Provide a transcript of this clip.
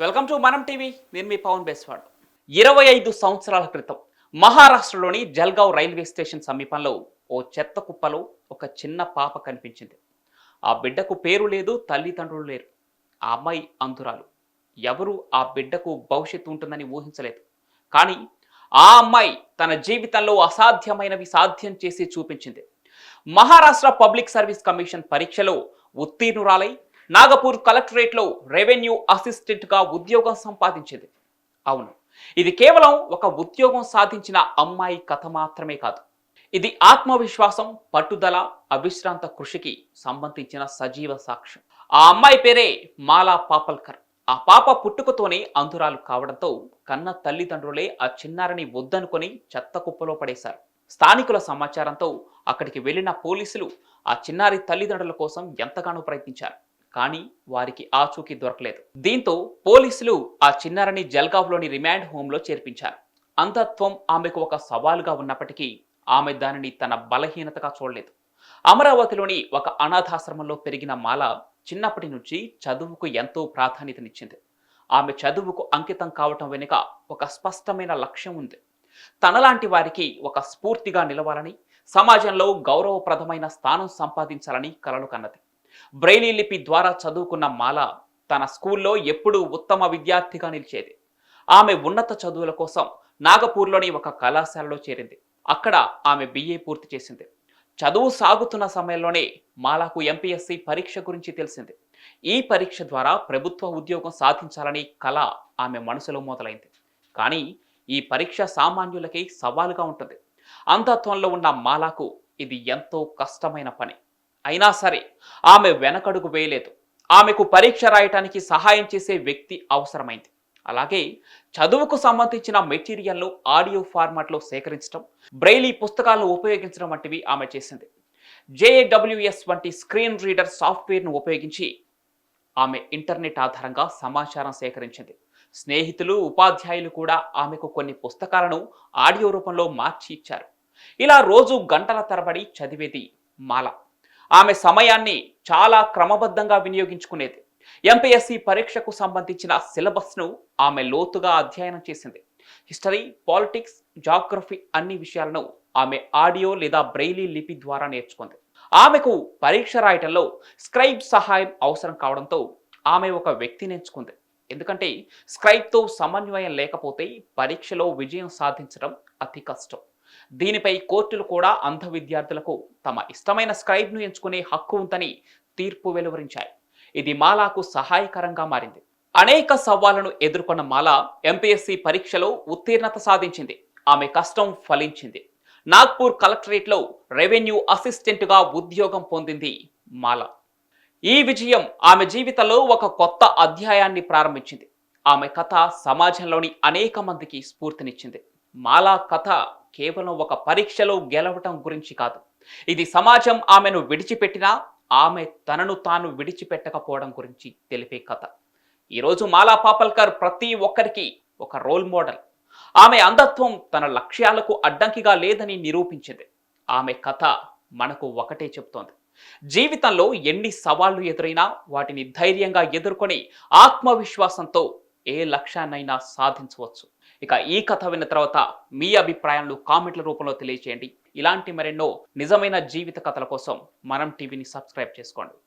Welcome to మనం TV. నేను మీ పవన్ బెస్వాడ్. ఇరవై ఐదు సంవత్సరాల క్రితం మహారాష్ట్రలోని జల్గావ్ రైల్వే స్టేషన్ సమీపంలో ఓ చెత్త కుప్పలో ఒక చిన్న పాప కనిపించింది. ఆ బిడ్డకు పేరు లేదు తల్లిదండ్రులు లేరు. ఆ అమ్మాయి అంధురాలు. ఎవరు ఆ బిడ్డకు భవిష్యత్తు ఉంటుందని ఊహించలేదు. కానీ ఆ అమ్మాయి తన జీవితంలో అసాధ్యమైనవి సాధ్యం చేసి చూపించింది. మహారాష్ట్ర పబ్లిక్ సర్వీస్ కమిషన్ పరీక్షలో ఉత్తీర్ణురాలై నాగపూర్ కలెక్టరేట్లో రెవెన్యూ అసిస్టెంట్గా ఉద్యోగం సంపాదించింది. అవును ఇది కేవలం ఒక ఉద్యోగం సాధించిన అమ్మాయి కథ మాత్రమే కాదు. ఇది ఆత్మవిశ్వాసం పట్టుదల అవిశ్రాంత కృషికి సంబంధించిన సజీవ సాక్ష్యం. ఆ అమ్మాయి పేరే మాలా పాపల్కర్. ఆ పాప పుట్టుకతోనే అంధురాలు కావడంతో కన్న తల్లిదండ్రులే ఆ చిన్నారిని వద్దనుకొని చెత్త కుప్పలో పడేశారు. స్థానికుల సమాచారంతో అక్కడికి వెళ్ళిన పోలీసులు ఆ చిన్నారి తల్లిదండ్రుల కోసం ఎంతగానో ప్రయత్నించారు. కానీ వారికి ఆచూకీ దొరకలేదు. దీంతో పోలీసులు ఆ చిన్నారిని జల్గావ్లోని రిమాండ్ హోంలో చేర్పించారు. అంధత్వం ఆమెకు ఒక సవాలుగా ఉన్నప్పటికీ ఆమె దానిని తన బలహీనతగా చూడలేదు. అమరావతిలోని ఒక అనాథాశ్రమంలో పెరిగిన మాల చిన్నప్పటి నుంచి చదువుకు ఎంతో ప్రాధాన్యతనిచ్చింది. ఆమె చదువుకు అంకితం కావటం వెనుక ఒక స్పష్టమైన లక్ష్యం ఉంది. తనలాంటి వారికి ఒక స్ఫూర్తిగా నిలవాలని సమాజంలో గౌరవప్రదమైన స్థానం సంపాదించాలని కలలు కన్నది. బ్రెయిలీ లిపి ద్వారా చదువుకున్న మాల తన స్కూల్లో ఎప్పుడూ ఉత్తమ విద్యార్థిగా నిలిచేది. ఆమె ఉన్నత చదువుల కోసం నాగపూర్లోని ఒక కళాశాలలో చేరింది. అక్కడ ఆమె బిఏ పూర్తి చేసింది. చదువు సాగుతున్న సమయంలోనే మాలాకు ఎంపీఎస్సి పరీక్ష గురించి తెలిసింది. ఈ పరీక్ష ద్వారా ప్రభుత్వ ఉద్యోగం సాధించాలని కళ ఆమె మనసులో మొదలైంది. కానీ ఈ పరీక్ష సామాన్యులకి సవాలుగా ఉంటుంది. అంధత్వంలో ఉన్న మాలాకు ఇది ఎంతో కష్టమైన పని. అయినా సరే ఆమె వెనకడుగు వేయలేదు. ఆమెకు పరీక్ష రాయటానికి సహాయం చేసే వ్యక్తి అవసరమైంది. అలాగే చదువుకు సంబంధించిన మెటీరియల్ను ఆడియో ఫార్మాట్లో సేకరించడం బ్రెయిలీ పుస్తకాలను ఉపయోగించడం వంటివి ఆమె చేసింది. జేఏడబ్ల్యూఎస్ వంటి స్క్రీన్ రీడర్ సాఫ్ట్వేర్ను ఉపయోగించి ఆమె ఇంటర్నెట్ ఆధారంగా సమాచారం సేకరించింది. స్నేహితులు ఉపాధ్యాయులు కూడా ఆమెకు కొన్ని పుస్తకాలను ఆడియో రూపంలో మార్చి ఇచ్చారు. ఇలా రోజు గంటల తరబడి చదివేది మాల. ఆమె సమయాన్ని చాలా క్రమబద్ధంగా వినియోగించుకునేది. ఎంపీఎస్సి పరీక్షకు సంబంధించిన సిలబస్ను ఆమె లోతుగా అధ్యయనం చేసింది. హిస్టరీ పాలిటిక్స్ జాగ్రఫీ అన్ని విషయాలను ఆమె ఆడియో లేదా బ్రెయిలీ లిపి ద్వారా నేర్చుకుంది. ఆమెకు పరీక్ష రాయటంలో స్క్రైబ్ సహాయం అవసరం కావడంతో ఆమె ఒక వ్యక్తిని ఎంచుకుంది ఎందుకంటే స్క్రైబ్తో సమన్వయం లేకపోతే పరీక్షలో విజయం సాధించడం అతి కష్టం. దీనిపై కోర్టులు కూడా అంధ విద్యార్థులకు తమ ఇష్టమైన స్క్రైబ్ను ఎంచుకునే హక్కు ఉందని తీర్పు వెలువరించాయి. ఇది మాలాకు సహాయకరంగా మారింది. అనేక సవాళ్ళను ఎదుర్కొన్న మాల ఎంపీఎస్సి పరీక్షలో ఉత్తీర్ణత సాధించింది. ఆమె కష్టం ఫలించింది. నాగ్పూర్ కలెక్టరేట్లో రెవెన్యూ అసిస్టెంట్గా ఉద్యోగం పొందింది మాల. ఈ విజయం ఆమె జీవితంలో ఒక కొత్త అధ్యాయాన్ని ప్రారంభించింది. ఆమె కథ సమాజంలోని అనేక మందికి స్ఫూర్తినిచ్చింది. మాలా కథ కేవలం ఒక పరీక్షలో గెలవటం గురించి కాదు. ఇది సమాజం ఆమెను విడిచిపెట్టినా ఆమె తనను తాను విడిచిపెట్టకపోవడం గురించి తెలిపే కథ. ఈరోజు మాలా పాపల్కర్ ప్రతి ఒక్కరికి ఒక రోల్ మోడల్. ఆమె అంధత్వం తన లక్ష్యాలకు అడ్డంకిగా లేదని నిరూపించింది. ఆమె కథ మనకు ఒకటే చెప్తోంది. జీవితంలో ఎన్ని సవాళ్ళు ఎదురైనా వాటిని ధైర్యంగా ఎదుర్కొని ఆత్మవిశ్వాసంతో ఏ లక్ష్యాన్నైనా సాధించవచ్చు. ఇక ఈ కథ విన్న తర్వాత మీ అభిప్రాయాలను కామెంట్ల రూపంలో తెలియచేయండి. ఇలాంటి మరెన్నో నిజమైన జీవిత కథల కోసం మనం టీవీని సబ్స్క్రైబ్ చేసుకోండి.